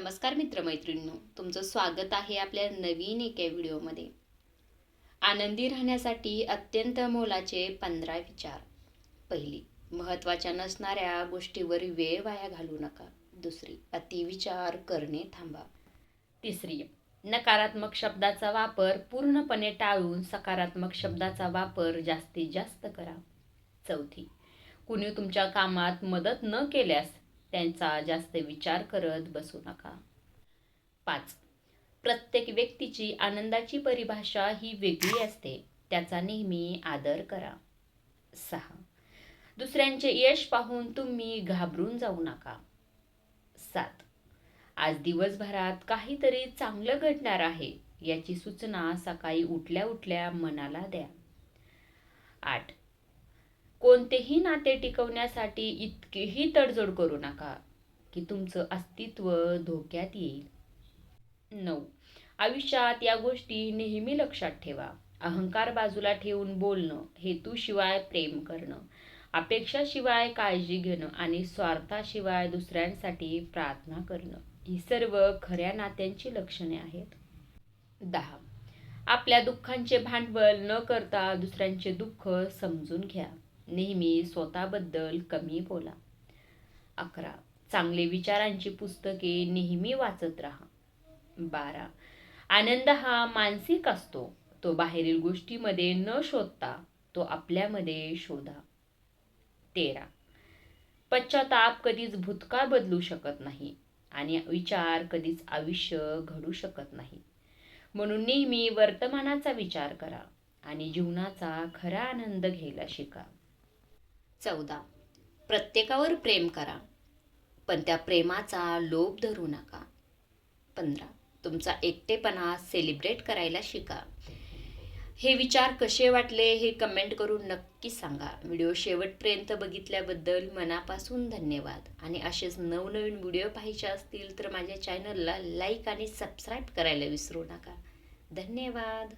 नमस्कार मित्रमैत्रिणींनो तुमचं स्वागत आहे आपल्या नवीन एका व्हिडिओमध्ये. आनंदी राहण्यासाठी अत्यंत मोलाचे पंधरा विचार. पहिली महत्त्वाच्या नसणाऱ्या गोष्टीवर वेळ वाया घालू नका. दुसरी अतिविचार करणे थांबा. तिसरी नकारात्मक शब्दाचा वापर पूर्णपणे टाळून सकारात्मक शब्दाचा वापर जास्तीत जास्त करा. चौथी कुणी तुमच्या कामात मदत न केल्यास त्यांचा जास्त विचार करत बसू नका. पाच. प्रत्येक व्यक्तीची आनंदाची परिभाषा ही वेगळी असते. त्याचा नेहमी आदर करा. सहा. दुसऱ्यांचे यश पाहून तुम्ही घाबरून जाऊ नका. सात. आज दिवसभरात काहीतरी चांगलं घडणार आहे याची सूचना सकाळी उठल्या उठल्या मनाला द्या. कोणतेही नाते टिकवण्यासाठी इतकीही तडजोड करू नका की तुमचं अस्तित्व धोक्यात येईल. नऊ. आयुष्यात या गोष्टी नेहमी लक्षात ठेवा. अहंकार बाजूला ठेवून बोलणं हेतूशिवाय प्रेम करणं अपेक्षाशिवाय काळजी घेणं आणि स्वार्थाशिवाय दुसऱ्यांसाठी प्रार्थना करणं ही सर्व खऱ्या नात्यांची लक्षणे आहेत. दहा. आपल्या दुःखांचे भांडवल न करता दुसऱ्यांचे दुःख समजून घ्या. नेहमी स्वतःबद्दल कमी बोला. अकरा. चांगले विचारांची पुस्तके नेहमी वाचत राहा. बारा. आनंद हा मानसिक असतो. तो बाहेरील गोष्टीमध्ये न शोधता तो आपल्यामध्ये शोधा. तेरा. पश्चाताप कधीच भूतकाळ बदलू शकत नाही आणि विचार कधीच आयुष्य घडू शकत नाही. म्हणून नेहमी वर्तमानाचा विचार करा आणि जीवनाचा खरा आनंद घ्यायला शिका. चौदा. प्रत्येकावर प्रेम करा पण त्या प्रेमाचा लोभ धरू नका. पंधरा. तुमचा एकटेपणा सेलिब्रेट करायला शिका. हे विचार कसे वाटले हे कमेंट करून नक्की सांगा. व्हिडिओ शेवटपर्यंत बघितल्याबद्दल मनापासून धन्यवाद. आणि असेच नवनवीन व्हिडिओ पाहायचे असतील तर माझ्या चॅनलला लाईक आणि सबस्क्राईब करायला विसरू नका. धन्यवाद.